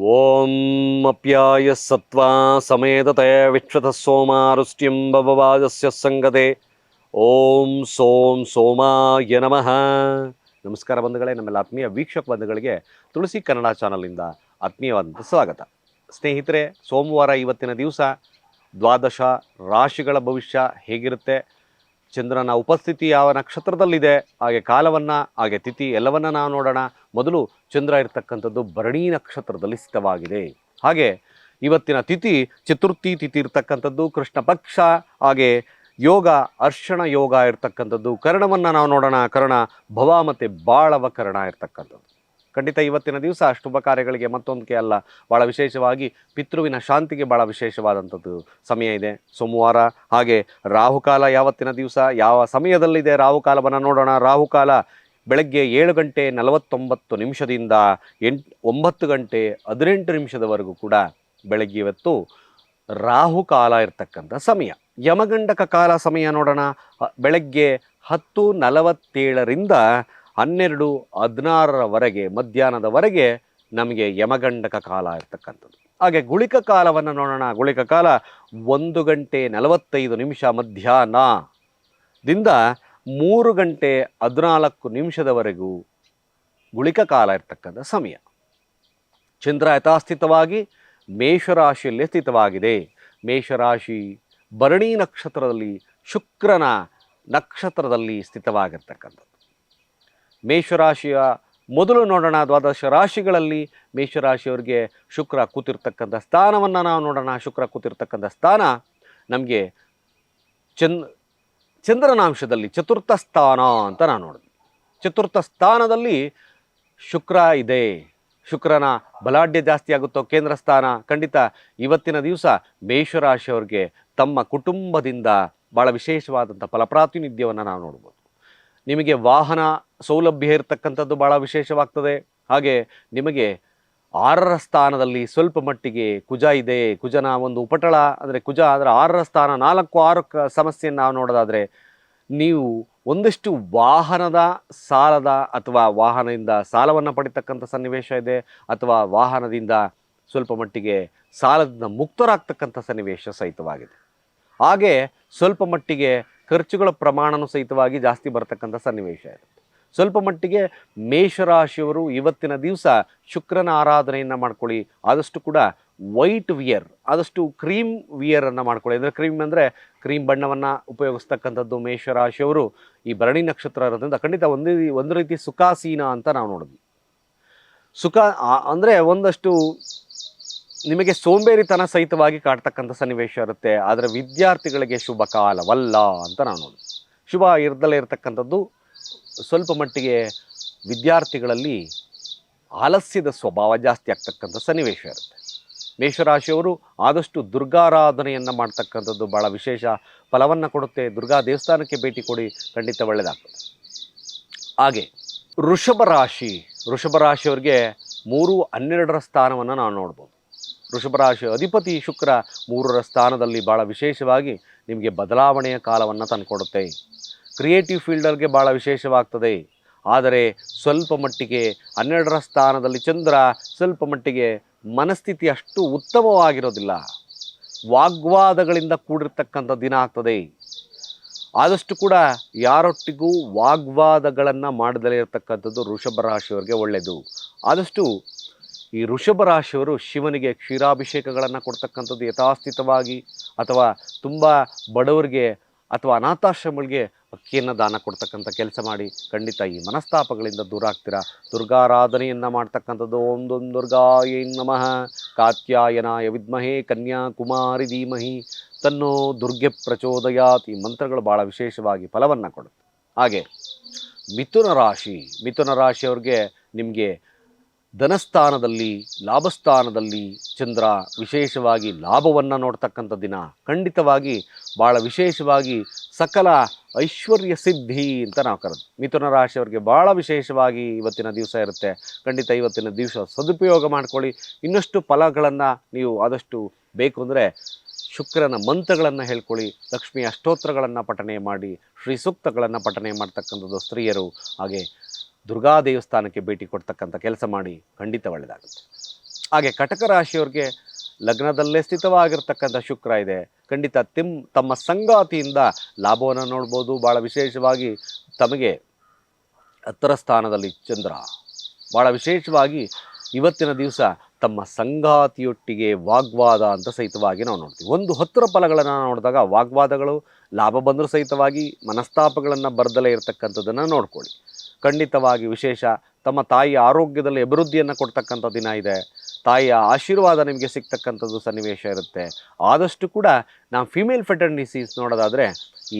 ಓಂ ಅಪ್ಯಾಯ ಸತ್ವಾ ಸಮೇತತಯ ವಿಶ್ವತ ಸೋಮಾರುಷ್ಟ್ಯಂ ಭವವಾಜಸ್ಯ ಸಂಗತೆ ಓಂ ಸೋಂ ಸೋಮಾಯ ನಮಃ ನಮಸ್ಕಾರ ಬಂಧುಗಳೇ, ನಮ್ಮೆಲ್ಲ ಆತ್ಮೀಯ ವೀಕ್ಷಕ ಬಂಧುಗಳಿಗೆ ತುಳಸಿ ಕನ್ನಡ ಚಾನಲಿಂದ ಆತ್ಮೀಯವಾದಂಥ ಸ್ವಾಗತ. ಸ್ನೇಹಿತರೆ, ಸೋಮವಾರ ಇವತ್ತಿನ ದಿವಸ ದ್ವಾದಶ ರಾಶಿಗಳ ಭವಿಷ್ಯ ಹೇಗಿರುತ್ತೆ? ಚಂದ್ರನ ಉಪಸ್ಥಿತಿ ಯಾವ ನಕ್ಷತ್ರದಲ್ಲಿದೆ, ಹಾಗೆ ಕಾಲವನ್ನು, ಹಾಗೆ ತಿಥಿ ಎಲ್ಲವನ್ನು ನಾವು ನೋಡೋಣ. ಮೊದಲು ಚಂದ್ರ ಇರ್ತಕ್ಕಂಥದ್ದು ಭರಣಿ ನಕ್ಷತ್ರದಲ್ಲಿ ಸ್ಥಿತವಾಗಿದೆ. ಹಾಗೆ ಇವತ್ತಿನ ತಿಥಿ ಚತುರ್ಥಿ ತಿಥಿ ಇರ್ತಕ್ಕಂಥದ್ದು, ಕೃಷ್ಣ ಪಕ್ಷ, ಹಾಗೆ ಯೋಗ ಅರ್ಶನ ಯೋಗ ಇರತಕ್ಕಂಥದ್ದು, ಕರ್ಣವನ್ನು ನಾವು ನೋಡೋಣ. ಕರ್ಣ ಭವ ಮತ್ತು ಬಾಳವ ಕರ್ಣ ಇರ್ತಕ್ಕಂಥದ್ದು. ಖಂಡಿತ ಇವತ್ತಿನ ದಿವಸ ಶುಭ ಕಾರ್ಯಗಳಿಗೆ ಮತ್ತೊಂದಕ್ಕೆ ಅಲ್ಲ ಭಾಳ ವಿಶೇಷವಾಗಿ ಪಿತೃವಿನ ಶಾಂತಿಗೆ ಭಾಳ ವಿಶೇಷವಾದಂಥದ್ದು ಸಮಯ ಇದೆ. ಸೋಮವಾರ ಹಾಗೆ ರಾಹುಕಾಲ ಯಾವತ್ತಿನ ದಿವಸ, ಯಾವ ಸಮಯದಲ್ಲಿದೆ ರಾಹುಕಾಲವನ್ನು ನೋಡೋಣ. ರಾಹುಕಾಲ ಬೆಳಗ್ಗೆ ಏಳು ಗಂಟೆ ನಲವತ್ತೊಂಬತ್ತು ನಿಮಿಷದಿಂದ ಎಂಟು, ಒಂಬತ್ತು ಗಂಟೆ ಹದಿನೆಂಟು ನಿಮಿಷದವರೆಗೂ ಕೂಡ ಬೆಳಗ್ಗೆ ಇವತ್ತು ರಾಹುಕಾಲ ಇರ್ತಕ್ಕಂಥ ಸಮಯ. ಯಮಗಂಡಕ ಕಾಲ ಸಮಯ ನೋಡೋಣ. ಬೆಳಗ್ಗೆ ಹತ್ತು ನಲವತ್ತೇಳರಿಂದ ಹನ್ನೆರಡು ಹದಿನಾರರವರೆಗೆ, ಮಧ್ಯಾಹ್ನದವರೆಗೆ ನಮಗೆ ಯಮಗಂಡಕ ಕಾಲ ಇರ್ತಕ್ಕಂಥದ್ದು. ಹಾಗೆ ಗುಳಿಕ ಕಾಲವನ್ನು ನೋಡೋಣ. ಗುಳಿಕ ಕಾಲ ಒಂದು ಗಂಟೆ ನಲವತ್ತೈದು ನಿಮಿಷ ಮಧ್ಯಾಹ್ನದಿಂದ ಮೂರು ಗಂಟೆ ಹದಿನಾಲ್ಕು ನಿಮಿಷದವರೆಗೂ ಗುಳಿಕ ಕಾಲ ಇರ್ತಕ್ಕಂಥ ಸಮಯ. ಚಂದ್ರ ಯಥಾಸ್ಥಿತವಾಗಿ ಮೇಷರಾಶಿಯಲ್ಲಿ ಸ್ಥಿತವಾಗಿದೆ. ಮೇಷರಾಶಿ ಭರಣಿ ನಕ್ಷತ್ರದಲ್ಲಿ ಶುಕ್ರನ ನಕ್ಷತ್ರದಲ್ಲಿ ಸ್ಥಿತವಾಗಿರ್ತಕ್ಕಂಥದ್ದು. ಮೇಷರಾಶಿಯ ಮೊದಲು ನೋಡೋಣ, ದ್ವಾದಶ ರಾಶಿಗಳಲ್ಲಿ ಮೇಷರಾಶಿಯವರಿಗೆ ಶುಕ್ರ ಕೂತಿರ್ತಕ್ಕಂಥ ಸ್ಥಾನವನ್ನು ನಾವು ನೋಡೋಣ. ಶುಕ್ರ ಕೂತಿರ್ತಕ್ಕಂಥ ಸ್ಥಾನ ನಮಗೆ ಚಂದ್, ಚಂದ್ರನಾಂಶದಲ್ಲಿ ಚತುರ್ಥ ಸ್ಥಾನ ಅಂತ ನಾವು ನೋಡಿದೆ. ಚತುರ್ಥ ಸ್ಥಾನದಲ್ಲಿ ಶುಕ್ರ ಇದೆ. ಶುಕ್ರನ ಬಲಾಢ್ಯ ಜಾಸ್ತಿ ಆಗುತ್ತೋ ಕೇಂದ್ರ ಸ್ಥಾನ, ಖಂಡಿತ ಇವತ್ತಿನ ದಿವಸ ಮೇಷರಾಶಿಯವರಿಗೆ ತಮ್ಮ ಕುಟುಂಬದಿಂದ ಭಾಳ ವಿಶೇಷವಾದಂಥ ಫಲಪ್ರಾತಿನಿಧ್ಯವನ್ನು ನಾವು ನೋಡ್ಬೋದು. ನಿಮಗೆ ವಾಹನ ಸೌಲಭ್ಯ ಇರತಕ್ಕಂಥದ್ದು ಭಾಳ ವಿಶೇಷವಾಗ್ತದೆ. ಹಾಗೆ ನಿಮಗೆ ಆರರ ಸ್ಥಾನದಲ್ಲಿ ಸ್ವಲ್ಪ ಮಟ್ಟಿಗೆ ಕುಜ ಇದೆ. ಕುಜನ ಒಂದು ಉಪಟಳ, ಅಂದರೆ ಕುಜ ಅಂದರೆ ಆರರ ಸ್ಥಾನ, ನಾಲ್ಕು, ಆರು ಕ ಸಮಸ್ಯೆಯನ್ನು ನಾವು ನೋಡೋದಾದರೆ ನೀವು ಒಂದಷ್ಟು ವಾಹನದ ಸಾಲದ ಅಥವಾ ವಾಹನದಿಂದ ಸಾಲವನ್ನು ಪಡಿತಕ್ಕಂಥ ಸನ್ನಿವೇಶ ಇದೆ. ಅಥವಾ ವಾಹನದಿಂದ ಸ್ವಲ್ಪ ಮಟ್ಟಿಗೆ ಸಾಲದಿಂದ ಮುಕ್ತರಾಗ್ತಕ್ಕಂಥ ಸನ್ನಿವೇಶ ಸಹಿತವಾಗಿದೆ. ಹಾಗೆ ಸ್ವಲ್ಪ ಮಟ್ಟಿಗೆ ಖರ್ಚುಗಳ ಪ್ರಮಾಣನೂ ಸಹಿತವಾಗಿ ಜಾಸ್ತಿ ಬರ್ತಕ್ಕಂಥ ಸನ್ನಿವೇಶ ಇರುತ್ತೆ ಸ್ವಲ್ಪ ಮಟ್ಟಿಗೆ ಮೇಷರಾಶಿಯವರು ಇವತ್ತಿನ ದಿವಸ ಶುಕ್ರನ ಆರಾಧನೆಯನ್ನು ಮಾಡ್ಕೊಳ್ಳಿ. ಆದಷ್ಟು ಕೂಡ ವೈಟ್ ವಿಯರ್, ಆದಷ್ಟು ಕ್ರೀಮ್ ವಿಯರನ್ನು ಮಾಡ್ಕೊಳ್ಳಿ. ಅಂದರೆ ಕ್ರೀಮ್ ಅಂದರೆ ಕ್ರೀಮ್ ಬಣ್ಣವನ್ನು ಉಪಯೋಗಿಸ್ತಕ್ಕಂಥದ್ದು ಮೇಷರಾಶಿಯವರು. ಈ ಭರಣಿ ನಕ್ಷತ್ರ ಇರೋದ್ರಿಂದ ಖಂಡಿತ ಒಂದು ಒಂದು ರೀತಿ ಸುಖಾಸೀನ ಅಂತ ನಾವು ನೋಡಿದ್ವಿ ಸುಖ ಅಂದರೆ ಒಂದಷ್ಟು ನಿಮಗೆ ಸೋಂಬೇರಿತನ ಸಹಿತವಾಗಿ ಕಾಡ್ತಕ್ಕಂಥ ಸನ್ನಿವೇಶ ಇರುತ್ತೆ. ಆದರೆ ವಿದ್ಯಾರ್ಥಿಗಳಿಗೆ ಶುಭ ಕಾಲವಲ್ಲ ಅಂತ ನಾವು ನೋಡಿ ಶುಭ ಇರ್ದಲೇ ಇರತಕ್ಕಂಥದ್ದು ಸ್ವಲ್ಪ ಮಟ್ಟಿಗೆ ವಿದ್ಯಾರ್ಥಿಗಳಲ್ಲಿ ಆಲಸ್ಯದ ಸ್ವಭಾವ ಜಾಸ್ತಿ ಆಗ್ತಕ್ಕಂಥ ಸನ್ನಿವೇಶ ಇರುತ್ತೆ. ಮೇಷರಾಶಿಯವರು ಆದಷ್ಟು ದುರ್ಗಾರಾಧನೆಯನ್ನು ಮಾಡ್ತಕ್ಕಂಥದ್ದು ಭಾಳ ವಿಶೇಷ ಫಲವನ್ನು ಕೊಡುತ್ತೆ. ದುರ್ಗಾ ದೇವಸ್ಥಾನಕ್ಕೆ ಭೇಟಿ ಕೊಡಿ, ಖಂಡಿತ ಒಳ್ಳೆಯದಾಗ್ತದೆ ಹಾಗೆ ಋಷಭ ರಾಶಿ ಋಷಭ ರಾಶಿಯವರಿಗೆ ಮೂರು ಹನ್ನೆರಡರ ಸ್ಥಾನವನ್ನು ನಾವು ನೋಡ್ಬೋದು. ಋಷಭ ರಾಶಿ ಅಧಿಪತಿ ಶುಕ್ರ ಮೂರರ ಸ್ಥಾನದಲ್ಲಿ ಭಾಳ ವಿಶೇಷವಾಗಿ ನಿಮಗೆ ಬದಲಾವಣೆಯ ಕಾಲವನ್ನು ತಂದುಕೊಡುತ್ತೆ. ಕ್ರಿಯೇಟಿವ್ ಫೀಲ್ಡರ್ಗೆ ಭಾಳ ವಿಶೇಷವಾಗ್ತದೆ. ಆದರೆ ಸ್ವಲ್ಪ ಮಟ್ಟಿಗೆ ಹನ್ನೆರಡರ ಸ್ಥಾನದಲ್ಲಿ ಚಂದ್ರ ಸ್ವಲ್ಪ ಮಟ್ಟಿಗೆ ಮನಸ್ಥಿತಿ ಅಷ್ಟು ಉತ್ತಮವಾಗಿರೋದಿಲ್ಲ. ವಾಗ್ವಾದಗಳಿಂದ ಕೂಡಿರ್ತಕ್ಕಂಥ ದಿನ ಆಗ್ತದೆ. ಆದಷ್ಟು ಕೂಡ ಯಾರೊಟ್ಟಿಗೂ ವಾಗ್ವಾದಗಳನ್ನು ಮಾಡದಲೇ ಇರತಕ್ಕಂಥದ್ದು ಋಷಭ ರಾಶಿಯವರಿಗೆ ಒಳ್ಳೆಯದು ಆದಷ್ಟು ಈ ಋಷಭ ರಾಶಿಯವರು ಶಿವನಿಗೆ ಕ್ಷೀರಾಭಿಷೇಕಗಳನ್ನು ಕೊಡ್ತಕ್ಕಂಥದ್ದು ಯಥಾಸ್ಥಿತವಾಗಿ ಅಥವಾ ತುಂಬ ಬಡವರಿಗೆ ಅಥವಾ ಅನಾಥಾಶ್ರಮಗಳಿಗೆ ಅಕ್ಕಿಯನ್ನು ದಾನ ಕೊಡ್ತಕ್ಕಂಥ ಕೆಲಸ ಮಾಡಿ ಖಂಡಿತ ಈ ಮನಸ್ತಾಪಗಳಿಂದ ದೂರ ಆಗ್ತೀರಾ? ದುರ್ಗಾರಾಧನೆಯನ್ನು ಮಾಡ್ತಕ್ಕಂಥದ್ದು ಓಂ ದುರ್ಗಾಯೈ ನಮಃ. ಕಾತ್ಯಾಯನಾಯ ವಿದ್ಮಹೇ ಕನ್ಯಾಕುಮಾರಿ ಧೀಮಹಿ ತನ್ನೋ ದುರ್ಗೆ ಪ್ರಚೋದಯಾತ್. ಈ ಮಂತ್ರಗಳು ಭಾಳ ವಿಶೇಷವಾಗಿ ಫಲವನ್ನು ಕೊಡುತ್ತೆ. ಹಾಗೆ ಮಿಥುನ ರಾಶಿ, ಮಿಥುನ ರಾಶಿಯವ್ರಿಗೆ ನಿಮಗೆ ಧನಸ್ಥಾನದಲ್ಲಿ, ಲಾಭಸ್ಥಾನದಲ್ಲಿ ಚಂದ್ರ ವಿಶೇಷವಾಗಿ ಲಾಭವನ್ನು ನೋಡ್ತಕ್ಕಂಥ ದಿನ ಖಂಡಿತವಾಗಿ ಭಾಳ ವಿಶೇಷವಾಗಿ ಸಕಲ ಐಶ್ವರ್ಯ ಸಿದ್ಧಿ ಅಂತ ನಾವು ಕರೆದು ಮಿಥುನ ರಾಶಿಯವರಿಗೆ ಭಾಳ ವಿಶೇಷವಾಗಿ ಇವತ್ತಿನ ದಿವಸ ಇರುತ್ತೆ. ಖಂಡಿತ ಇವತ್ತಿನ ದಿವಸ ಸದುಪಯೋಗ ಮಾಡ್ಕೊಳ್ಳಿ. ಇನ್ನಷ್ಟು ಫಲಗಳನ್ನು ನೀವು ಆದಷ್ಟು ಬೇಕು ಅಂದರೆ ಶುಕ್ರನ ಮಂತ್ರಗಳನ್ನು ಹೇಳ್ಕೊಳ್ಳಿ. ಲಕ್ಷ್ಮಿ ಅಷ್ಟೋತ್ರಗಳನ್ನು ಪಠನೆ ಮಾಡಿ, ಶ್ರೀ ಸೂಕ್ತಗಳನ್ನು ಪಠನೆ ಮಾಡ್ತಕ್ಕಂಥದ್ದು ಸ್ತ್ರೀಯರು. ಹಾಗೆ ದುರ್ಗಾ ದೇವಸ್ಥಾನಕ್ಕೆ ಭೇಟಿ ಕೊಡ್ತಕ್ಕಂಥ ಕೆಲಸ ಮಾಡಿ ಖಂಡಿತ ಒಳ್ಳೆಯದಾಗುತ್ತೆ ಹಾಗೆ ಕಟಕ ರಾಶಿಯವ್ರಿಗೆ ಲಗ್ನದಲ್ಲೇ ಸ್ಥಿತವಾಗಿರ್ತಕ್ಕಂಥ ಶುಕ್ರ ಇದೆ. ಖಂಡಿತ ತಿಮ್ ತಮ್ಮ ಸಂಗಾತಿಯಿಂದ ಲಾಭವನ್ನು ನೋಡ್ಬೋದು. ಭಾಳ ವಿಶೇಷವಾಗಿ ತಮಗೆ ಹತ್ತರ ಸ್ಥಾನದಲ್ಲಿ ಚಂದ್ರ. ಭಾಳ ವಿಶೇಷವಾಗಿ ಇವತ್ತಿನ ದಿವಸ ತಮ್ಮ ಸಂಗಾತಿಯೊಟ್ಟಿಗೆ ವಾಗ್ವಾದ ಅಂತ ಸಹಿತವಾಗಿ ನಾವು ನೋಡ್ತೀವಿ. ಒಂದು ಹತ್ತಿರ ಫಲಗಳನ್ನು ನೋಡಿದಾಗ ವಾಗ್ವಾದಗಳು, ಲಾಭ ಬಂದರೂ ಸಹಿತವಾಗಿ ಮನಸ್ತಾಪಗಳನ್ನು ಬರದಲೇ ಇರತಕ್ಕಂಥದ್ದನ್ನು ನೋಡ್ಕೊಳ್ಳಿ. ಖಂಡಿತವಾಗಿ ವಿಶೇಷ ತಮ್ಮ ತಾಯಿಯ ಆರೋಗ್ಯದಲ್ಲಿ ಅಭಿವೃದ್ಧಿಯನ್ನು ಕೊಡ್ತಕ್ಕಂಥ ದಿನ ಇದೆ. ತಾಯಿಯ ಆಶೀರ್ವಾದ ನಿಮಗೆ ಸಿಗ್ತಕ್ಕಂಥದ್ದು ಸನ್ನಿವೇಶ ಇರುತ್ತೆ. ಆದಷ್ಟು ಕೂಡ ನಾವು ಫಿಮೇಲ್ ಫೆಟರ್ನಿಸೀಸ್ ನೋಡೋದಾದರೆ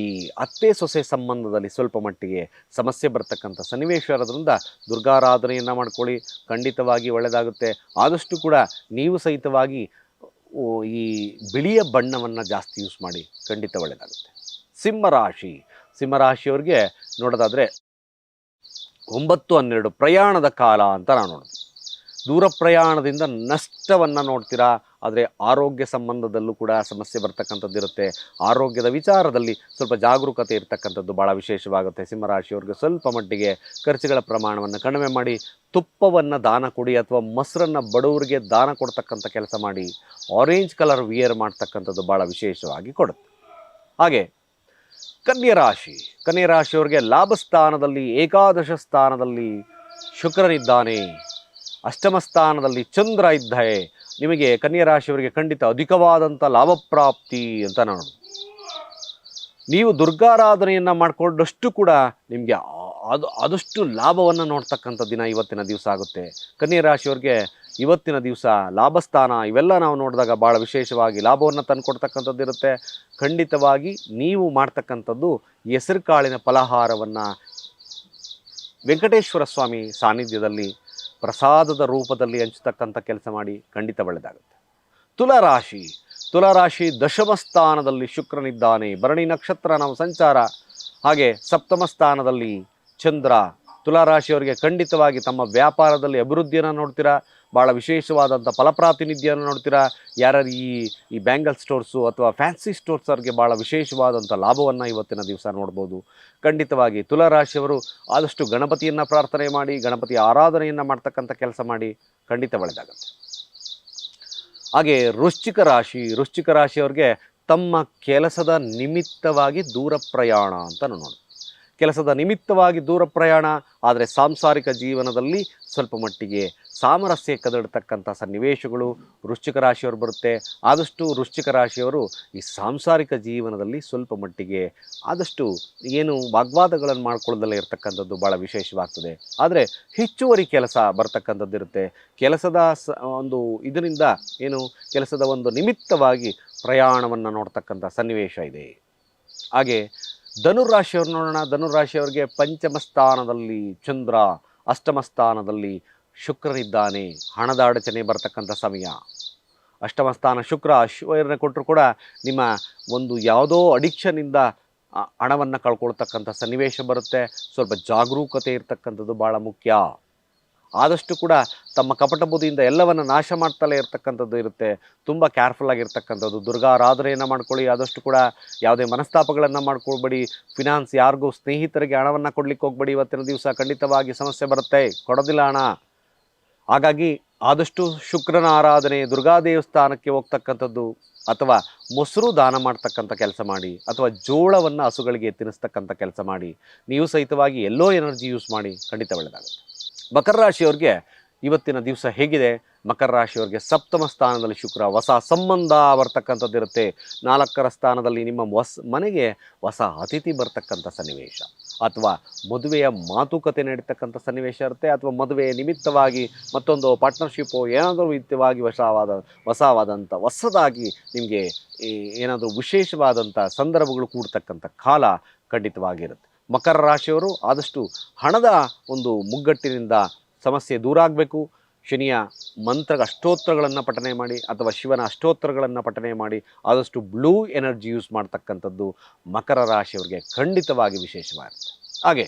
ಈ ಅತ್ತೆ ಸೊಸೆ ಸಂಬಂಧದಲ್ಲಿ ಸ್ವಲ್ಪ ಮಟ್ಟಿಗೆ ಸಮಸ್ಯೆ ಬರ್ತಕ್ಕಂಥ ಸನ್ನಿವೇಶ ಇರೋದ್ರಿಂದ ದುರ್ಗಾರಾಧನೆಯನ್ನು ಮಾಡ್ಕೊಳ್ಳಿ, ಖಂಡಿತವಾಗಿ ಒಳ್ಳೆಯದಾಗುತ್ತೆ ಆದಷ್ಟು ಕೂಡ ನೀವು ಸಹಿತವಾಗಿ ಈ ಬಿಳಿಯ ಬಣ್ಣವನ್ನು ಜಾಸ್ತಿ ಯೂಸ್ ಮಾಡಿ, ಖಂಡಿತ ಒಳ್ಳೆಯದಾಗುತ್ತೆ ಸಿಂಹರಾಶಿ, ಸಿಂಹರಾಶಿಯವ್ರಿಗೆ ನೋಡೋದಾದರೆ ಒಂಬತ್ತು ಹನ್ನೆರಡು ಪ್ರಯಾಣದ ಕಾಲ ಅಂತ ನಾನು ನೋಡ್ತೀವಿ ದೂರ ಪ್ರಯಾಣದಿಂದ ನಷ್ಟವನ್ನು ನೋಡ್ತೀರಾ? ಆದರೆ ಆರೋಗ್ಯ ಸಂಬಂಧದಲ್ಲೂ ಕೂಡ ಸಮಸ್ಯೆ ಬರ್ತಕ್ಕಂಥದ್ದು ಇರುತ್ತೆ. ಆರೋಗ್ಯದ ವಿಚಾರದಲ್ಲಿ ಸ್ವಲ್ಪ ಜಾಗರೂಕತೆ ಇರತಕ್ಕಂಥದ್ದು ಭಾಳ ವಿಶೇಷವಾಗುತ್ತೆ. ಸಿಂಹರಾಶಿಯವ್ರಿಗೆ ಸ್ವಲ್ಪ ಮಟ್ಟಿಗೆ ಖರ್ಚುಗಳ ಪ್ರಮಾಣವನ್ನು ಕಡಿಮೆ ಮಾಡಿ, ತುಪ್ಪವನ್ನು ದಾನ ಕೊಡಿ ಅಥವಾ ಮೊಸರನ್ನು ಬಡವರಿಗೆ ದಾನ ಕೊಡ್ತಕ್ಕಂಥ ಕೆಲಸ ಮಾಡಿ ಆರೆಂಜ್ ಕಲರ್ ವಿಯರ್ ಮಾಡ್ತಕ್ಕಂಥದ್ದು ಭಾಳ ವಿಶೇಷವಾಗಿ ಕೊಡುತ್ತೆ. ಹಾಗೆ, ಕನ್ಯಾ ರಾಶಿ. ಕನ್ಯಾ ರಾಶಿಯವ್ರಿಗೆ ಲಾಭ ಸ್ಥಾನದಲ್ಲಿ ಏಕಾದಶ ಸ್ಥಾನದಲ್ಲಿ ಶುಕ್ರನಿದ್ದಾನೆ. ಅಷ್ಟಮ ಸ್ಥಾನದಲ್ಲಿ ಚಂದ್ರ ಇದ್ದರೆ ನಿಮಗೆ ಕನ್ಯಾ ರಾಶಿಯವರಿಗೆ ಖಂಡಿತ ಅಧಿಕವಾದಂಥ ಲಾಭಪ್ರಾಪ್ತಿ ಅಂತ ನಾನು ನೀವು ದುರ್ಗಾರಾಧನೆಯನ್ನು ಮಾಡಿಕೊಂಡಷ್ಟು ಕೂಡ ನಿಮಗೆ ಅದು, ಆದಷ್ಟು ಲಾಭವನ್ನು ನೋಡ್ತಕ್ಕಂಥ ದಿನ ಇವತ್ತಿನ ದಿವಸ ಆಗುತ್ತೆ. ಕನ್ಯಾ ರಾಶಿಯವ್ರಿಗೆ ಇವತ್ತಿನ ದಿವಸ ಲಾಭಸ್ಥಾನ ಇವೆಲ್ಲ ನಾವು ನೋಡಿದಾಗ ಭಾಳ ವಿಶೇಷವಾಗಿ ಲಾಭವನ್ನು ತಂದುಕೊಡ್ತಕ್ಕಂಥದ್ದು ಇರುತ್ತೆ. ಖಂಡಿತವಾಗಿ ನೀವು ಮಾಡ್ತಕ್ಕಂಥದ್ದು ಹೆಸರು ಕಾಳಿನ ಫಲಹಾರವನ್ನು ವೆಂಕಟೇಶ್ವರ ಸ್ವಾಮಿ ಸಾನ್ನಿಧ್ಯದಲ್ಲಿ ಪ್ರಸಾದದ ರೂಪದಲ್ಲಿ ಹಂಚತಕ್ಕಂಥ ಕೆಲಸ ಮಾಡಿ ಖಂಡಿತ ಒಳ್ಳೆಯದಾಗುತ್ತೆ. ತುಲಾರಾಶಿ ತುಲಾರಾಶಿ ದಶಮ ಸ್ಥಾನದಲ್ಲಿ ಶುಕ್ರನಿದ್ದಾನೆ. ಭರಣಿ ನಕ್ಷತ್ರ ನಾವು ಸಂಚಾರ, ಹಾಗೆ ಸಪ್ತಮ ಸ್ಥಾನದಲ್ಲಿ ಚಂದ್ರ. ತುಲಾರಾಶಿಯವರಿಗೆ ಖಂಡಿತವಾಗಿ ತಮ್ಮ ವ್ಯಾಪಾರದಲ್ಲಿ ಅಭಿವೃದ್ಧಿಯನ್ನು ನೋಡ್ತೀರಾ? ಭಾಳ ವಿಶೇಷವಾದಂಥ ಫಲಪ್ರಾತಿನಿಧ್ಯವನ್ನು ನೋಡ್ತೀರಾ? ಯಾರ್ಯಾರು ಈ ಈ ಬ್ಯಾಂಗಲ್ ಸ್ಟೋರ್ಸು ಅಥವಾ ಫ್ಯಾನ್ಸಿ ಸ್ಟೋರ್ಸ್ ಅವ್ರಿಗೆ ಭಾಳ ವಿಶೇಷವಾದಂಥ ಲಾಭವನ್ನು ಇವತ್ತಿನ ದಿವಸ ನೋಡ್ಬೋದು. ಖಂಡಿತವಾಗಿ ತುಲಾರಾಶಿಯವರು ಆದಷ್ಟು ಗಣಪತಿಯನ್ನು ಪ್ರಾರ್ಥನೆ ಮಾಡಿ ಗಣಪತಿಯ ಆರಾಧನೆಯನ್ನು ಮಾಡ್ತಕ್ಕಂಥ ಕೆಲಸ ಮಾಡಿ ಖಂಡಿತ ಒಳ್ಳೆಯದಾಗುತ್ತೆ. ಹಾಗೆ ವೃಶ್ಚಿಕ ರಾಶಿ, ವೃಶ್ಚಿಕ ರಾಶಿಯವ್ರಿಗೆ ತಮ್ಮ ಕೆಲಸದ ನಿಮಿತ್ತವಾಗಿ ದೂರ ಪ್ರಯಾಣ ಅಂತ ನೋಡಿ ಕೆಲಸದ ನಿಮಿತ್ತವಾಗಿ ದೂರ ಪ್ರಯಾಣ, ಆದರೆ ಸಾಂಸಾರಿಕ ಜೀವನದಲ್ಲಿ ಸ್ವಲ್ಪ ಮಟ್ಟಿಗೆ ಸಾಮರಸ್ಯ ಕದಡ್ತಕ್ಕಂಥ ಸನ್ನಿವೇಶಗಳು ವೃಶ್ಚಿಕ ರಾಶಿಯವರು ಬರುತ್ತೆ. ಆದಷ್ಟು ವೃಶ್ಚಿಕ ರಾಶಿಯವರು ಈ ಸಾಂಸಾರಿಕ ಜೀವನದಲ್ಲಿ ಸ್ವಲ್ಪ ಮಟ್ಟಿಗೆ ಆದಷ್ಟು ಏನು ವಾಗ್ವಾದಗಳನ್ನು ಮಾಡ್ಕೊಳ್ಳೋದಲ್ಲೇ ಇರತಕ್ಕಂಥದ್ದು ಭಾಳ ವಿಶೇಷವಾಗ್ತದೆ. ಆದರೆ ಹೆಚ್ಚುವರಿ ಕೆಲಸ ಬರ್ತಕ್ಕಂಥದ್ದು ಇರುತ್ತೆ. ಕೆಲಸದ ಸ ಒಂದು ಇದರಿಂದ ಏನು ಕೆಲಸದ ಒಂದು ನಿಮಿತ್ತವಾಗಿ ಪ್ರಯಾಣವನ್ನು ನೋಡ್ತಕ್ಕಂಥ ಸನ್ನಿವೇಶ ಇದೆ. ಹಾಗೆ ಧನುರಾಶಿಯವ್ರು ನೋಡೋಣ. ಧನುರಾಶಿಯವರಿಗೆ ಪಂಚಮ ಸ್ಥಾನದಲ್ಲಿ ಚಂದ್ರ, ಅಷ್ಟಮ ಸ್ಥಾನದಲ್ಲಿ ಶುಕ್ರನಿದ್ದಾನೆ. ಹಣದ ಅಡಚಣೆ ಬರತಕ್ಕಂಥ ಸಮಯ. ಅಷ್ಟಮ ಸ್ಥಾನ ಶುಕ್ರ ಅಶ್ವರ್ಯನ ಕೊಟ್ಟರು ಕೂಡ ನಿಮ್ಮ ಒಂದು ಯಾವುದೋ ಅಡಿಕ್ಷನಿಂದ ಹಣವನ್ನು ಕಳ್ಕೊಳ್ತಕ್ಕಂಥ ಸನ್ನಿವೇಶ ಬರುತ್ತೆ. ಸ್ವಲ್ಪ ಜಾಗರೂಕತೆ ಇರತಕ್ಕಂಥದ್ದು ಭಾಳ ಮುಖ್ಯ. ಆದಷ್ಟು ಕೂಡ ತಮ್ಮ ಕಪಟ ಬುದ್ಧಿಯಿಂದ ಎಲ್ಲವನ್ನು ನಾಶ ಮಾಡ್ತಲೇ ಇರತಕ್ಕಂಥದ್ದು ಇರುತ್ತೆ. ತುಂಬ ಕೇರ್ಫುಲ್ ಆಗಿರ್ತಕ್ಕಂಥದ್ದು. ದುರ್ಗಾರಾಧನೆಯನ್ನು ಮಾಡ್ಕೊಳ್ಳಿ. ಆದಷ್ಟು ಕೂಡ ಯಾವುದೇ ಮನಸ್ತಾಪಗಳನ್ನು ಮಾಡ್ಕೊಳ್ಬೇಡಿ. ಫಿನಾನ್ಸ್ ಯಾರಿಗೂ ಸ್ನೇಹಿತರಿಗೆ ಹಣವನ್ನು ಕೊಡ್ಲಿಕ್ಕೆ ಹೋಗ್ಬೇಡಿ. ಇವತ್ತಿನ ದಿವಸ ಖಂಡಿತವಾಗಿ ಸಮಸ್ಯೆ ಬರುತ್ತೆ. ಕೊಡೋದಿಲ್ಲ ಹಣ. ಹಾಗಾಗಿ ಆದಷ್ಟು ಶುಕ್ರನ ಆರಾಧನೆ, ದುರ್ಗಾ ದೇವಸ್ಥಾನಕ್ಕೆ ಹೋಗ್ತಕ್ಕಂಥದ್ದು ಅಥವಾ ಮೊಸರು ದಾನ ಮಾಡ್ತಕ್ಕಂಥ ಕೆಲಸ ಮಾಡಿ ಅಥವಾ ಜೋಳವನ್ನು ಹಸುಗಳಿಗೆ ತಿನ್ನಿಸ್ತಕ್ಕಂಥ ಕೆಲಸ ಮಾಡಿ, ನೀವು ಸಹಿತವಾಗಿ ಎಲ್ಲೋ ಎನರ್ಜಿ ಯೂಸ್ ಮಾಡಿ ಖಂಡಿತ ಒಳ್ಳೆಯದಾಗುತ್ತೆ. ಮಕರ ರಾಶಿಯವ್ರಿಗೆ ಇವತ್ತಿನ ದಿವಸ ಹೇಗಿದೆ? ಮಕರ ರಾಶಿಯವ್ರಿಗೆ ಸಪ್ತಮ ಸ್ಥಾನದಲ್ಲಿ ಶುಕ್ರ, ಹೊಸ ಸಂಬಂಧ ಬರ್ತಕ್ಕಂಥದ್ದು ಇರುತ್ತೆ ನಾಲ್ಕರ ಸ್ಥಾನದಲ್ಲಿ ನಿಮ್ಮ ಹೊಸ ಮನೆಗೆ ಹೊಸ ಅತಿಥಿ ಬರ್ತಕ್ಕಂಥ ಸನ್ನಿವೇಶ. ಅಥವಾ ಮದುವೆಯ ಮಾತುಕತೆ ನಡೀತಕ್ಕಂಥ ಸನ್ನಿವೇಶ ಇರುತ್ತೆ, ಅಥವಾ ಮದುವೆಯ ನಿಮಿತ್ತವಾಗಿ ಮತ್ತೊಂದು ಪಾರ್ಟ್ನರ್ಶಿಪ್ಪು ಏನಾದರೂ ವಿತ್ತವಾಗಿ ವಶವಾದ ಹೊಸವಾದಂಥ ಹೊಸದಾಗಿ ನಿಮಗೆ ಏನಾದರೂ ವಿಶೇಷವಾದಂಥ ಸಂದರ್ಭಗಳು ಕೂಡ್ತಕ್ಕಂಥ ಕಾಲ ಖಂಡಿತವಾಗಿರುತ್ತೆ. ಮಕರ ರಾಶಿಯವರು ಆದಷ್ಟು ಹಣದ ಒಂದು ಮುಗ್ಗಟ್ಟಿನಿಂದ ಸಮಸ್ಯೆ ದೂರ ಆಗಬೇಕು. ಶನಿಯ ಮಂತ್ರ ಅಷ್ಟೋತ್ತರಗಳನ್ನು ಪಠನೆ ಮಾಡಿ ಅಥವಾ ಶಿವನ ಅಷ್ಟೋತ್ತರಗಳನ್ನು ಪಠನೆ ಮಾಡಿ ಆದಷ್ಟು ಬ್ಲೂ ಎನರ್ಜಿ ಯೂಸ್ ಮಾಡ್ತಕ್ಕಂಥದ್ದು ಮಕರ ರಾಶಿಯವರಿಗೆ ಖಂಡಿತವಾಗಿ ವಿಶೇಷವಾಗಿರುತ್ತೆ. ಹಾಗೆ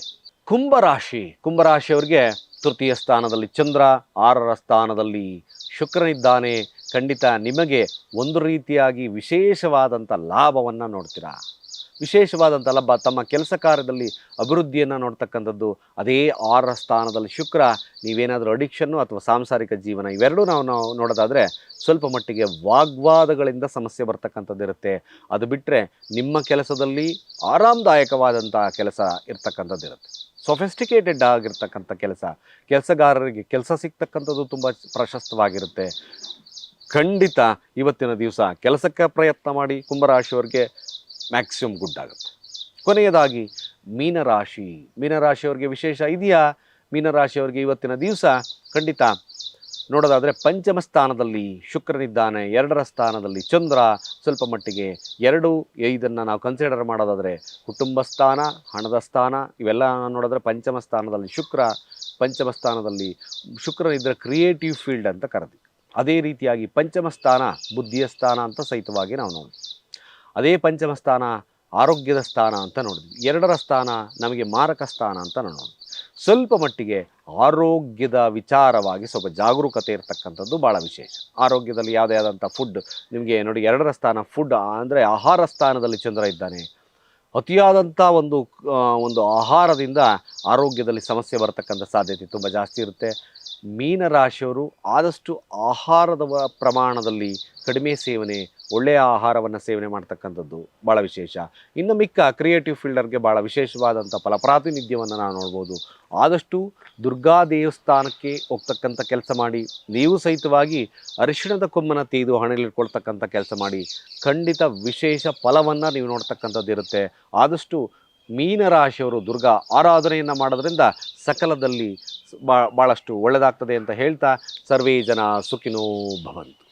ಕುಂಭರಾಶಿ ಕುಂಭರಾಶಿಯವರಿಗೆ ತೃತೀಯ ಸ್ಥಾನದಲ್ಲಿ ಚಂದ್ರ, ಆರರ ಸ್ಥಾನದಲ್ಲಿ ಶುಕ್ರನಿದ್ದಾನೆ ಖಂಡಿತ ನಿಮಗೆ ಒಂದು ರೀತಿಯಾಗಿ ವಿಶೇಷವಾದಂಥ ಲಾಭವನ್ನು ನೋಡ್ತೀರಾ? ವಿಶೇಷವಾದಂಥ ಲಭ ತಮ್ಮ ಕೆಲಸ ಕಾರ್ಯದಲ್ಲಿ ಅಭಿವೃದ್ಧಿಯನ್ನು ನೋಡ್ತಕ್ಕಂಥದ್ದು. ಅದೇ ಆರ ಸ್ಥಾನದಲ್ಲಿ ಶುಕ್ರ, ನೀವೇನಾದರೂ ಅಡಿಕ್ಷನ್ನು ಅಥವಾ ಸಾಂಸಾರಿಕ ಜೀವನ ಇವೆರಡೂ ನಾವು ನಾವು ನೋಡೋದಾದರೆ ಸ್ವಲ್ಪ ಮಟ್ಟಿಗೆ ವಾಗ್ವಾದಗಳಿಂದ ಸಮಸ್ಯೆ ಬರ್ತಕ್ಕಂಥದ್ದು ಇರುತ್ತೆ. ಅದು ಬಿಟ್ಟರೆ ನಿಮ್ಮ ಕೆಲಸದಲ್ಲಿ ಆರಾಮದಾಯಕವಾದಂಥ ಕೆಲಸ ಇರ್ತಕ್ಕಂಥದ್ದು ಇರುತ್ತೆ. ಸೊಫೆಸ್ಟಿಕೇಟೆಡ್ ಆಗಿರ್ತಕ್ಕಂಥ ಕೆಲಸ. ಕೆಲಸಗಾರರಿಗೆ ಕೆಲಸ ಸಿಗ್ತಕ್ಕಂಥದ್ದು ತುಂಬ ಪ್ರಶಸ್ತವಾಗಿರುತ್ತೆ. ಖಂಡಿತ ಇವತ್ತಿನ ದಿವಸ ಕೆಲಸಕ್ಕೆ ಪ್ರಯತ್ನ ಮಾಡಿ ಕುಂಭರಾಶಿಯವರಿಗೆ ಮ್ಯಾಕ್ಸಿಮಮ್ ಗುಡ್ ಆಗುತ್ತೆ. ಕೊನೆಯದಾಗಿ, ಮೀನರಾಶಿ. ಮೀನರಾಶಿಯವ್ರಿಗೆ ವಿಶೇಷ ಇದೆಯಾ? ಮೀನರಾಶಿಯವರಿಗೆ ಇವತ್ತಿನ ದಿವಸ ಖಂಡಿತ ನೋಡೋದಾದರೆ ಪಂಚಮ ಸ್ಥಾನದಲ್ಲಿ ಶುಕ್ರನಿದ್ದಾನೆ, ಎರಡರ ಸ್ಥಾನದಲ್ಲಿ ಚಂದ್ರ. ಸ್ವಲ್ಪ ಮಟ್ಟಿಗೆ ಎರಡು ಇದನ್ನು ನಾವು ಕನ್ಸಿಡರ್ ಮಾಡೋದಾದರೆ ಕುಟುಂಬ ಸ್ಥಾನ, ಹಣದ ಸ್ಥಾನ, ಇವೆಲ್ಲ ನೋಡಿದ್ರೆ ಪಂಚಮ ಸ್ಥಾನದಲ್ಲಿ ಶುಕ್ರ, ಪಂಚಮ ಸ್ಥಾನದಲ್ಲಿ ಶುಕ್ರನಿದ್ದರೆ ಕ್ರಿಯೇಟಿವ್ ಫೀಲ್ಡ್ ಅಂತ ಕರೆದಿ ಅದೇ ರೀತಿಯಾಗಿ ಪಂಚಮ ಸ್ಥಾನ, ಬುದ್ಧಿಯ ಸ್ಥಾನ ಅಂತ ಸಹಿತವಾಗಿ ನಾವು ನೋಡಿದ್ವಿ ಅದೇ ಪಂಚಮ ಸ್ಥಾನ, ಆರೋಗ್ಯದ ಸ್ಥಾನ ಅಂತ ನೋಡಿದ್ವಿ. ಎರಡರ ಸ್ಥಾನ ನಮಗೆ ಮಾರಕ ಸ್ಥಾನ ಅಂತ ನೋಡಿದ್ವಿ. ಸ್ವಲ್ಪ ಮಟ್ಟಿಗೆ ಆರೋಗ್ಯದ ವಿಚಾರವಾಗಿ ಸ್ವಲ್ಪ ಜಾಗರೂಕತೆ ಇರತಕ್ಕಂಥದ್ದು ಭಾಳ ವಿಶೇಷ. ಆರೋಗ್ಯದಲ್ಲಿ ಯಾವುದೇ ಆದಂಥ ಫುಡ್ ನಿಮಗೆ ನೋಡಿ ಎರಡರ ಸ್ಥಾನ ಫುಡ್ ಅಂದರೆ ಆಹಾರ ಸ್ಥಾನದಲ್ಲಿ ಚಂದ್ರ ಇದ್ದಾನೆ. ಅತಿಯಾದಂಥ ಒಂದು ಒಂದು ಆಹಾರದಿಂದ ಆರೋಗ್ಯದಲ್ಲಿ ಸಮಸ್ಯೆ ಬರತಕ್ಕಂಥ ಸಾಧ್ಯತೆ ತುಂಬ ಜಾಸ್ತಿ ಇರುತ್ತೆ. ಮೀನರಾಶಿಯವರು ಆದಷ್ಟು ಆಹಾರದ ಪ್ರಮಾಣದಲ್ಲಿ ಕಡಿಮೆ ಸೇವನೆ ಒಳ್ಳೆಯ ಆಹಾರವನ್ನು ಸೇವನೆ ಮಾಡ್ತಕ್ಕಂಥದ್ದು ಭಾಳ ವಿಶೇಷ. ಇನ್ನು ಮಿಕ್ಕ ಕ್ರಿಯೇಟಿವ್ ಫೀಲ್ಡರ್ಗೆ ಭಾಳ ವಿಶೇಷವಾದಂಥ ಫಲಪ್ರಾತಿನಿಧ್ಯವನ್ನು ನಾವು ನೋಡ್ಬೋದು. ಆದಷ್ಟು ದುರ್ಗಾ ದೇವಸ್ಥಾನಕ್ಕೆ ಹೋಗ್ತಕ್ಕಂಥ ಕೆಲಸ ಮಾಡಿ, ನೀವು ಸಹಿತವಾಗಿ ಅರಿಶಿಣದ ಕೊಮ್ಮನ ತೆಗೆದು ಹಣಲಿಟ್ಕೊಳ್ತಕ್ಕಂಥ ಕೆಲಸ ಮಾಡಿ, ಖಂಡಿತ ವಿಶೇಷ ಫಲವನ್ನು ನೀವು ನೋಡ್ತಕ್ಕಂಥದ್ದು ಇರುತ್ತೆ. ಆದಷ್ಟು ಮೀನರಾಶಿಯವರು ದುರ್ಗಾ ಆರಾಧನೆಯನ್ನು ಮಾಡೋದ್ರಿಂದ ಸಕಲದಲ್ಲಿ ಭಾಳಷ್ಟು ಒಳ್ಳೆಯದಾಗ್ತದೆ ಅಂತ ಹೇಳ್ತಾ ಸರ್ವೇ ಜನ ಸುಖಿನೋ ಭವಂತು.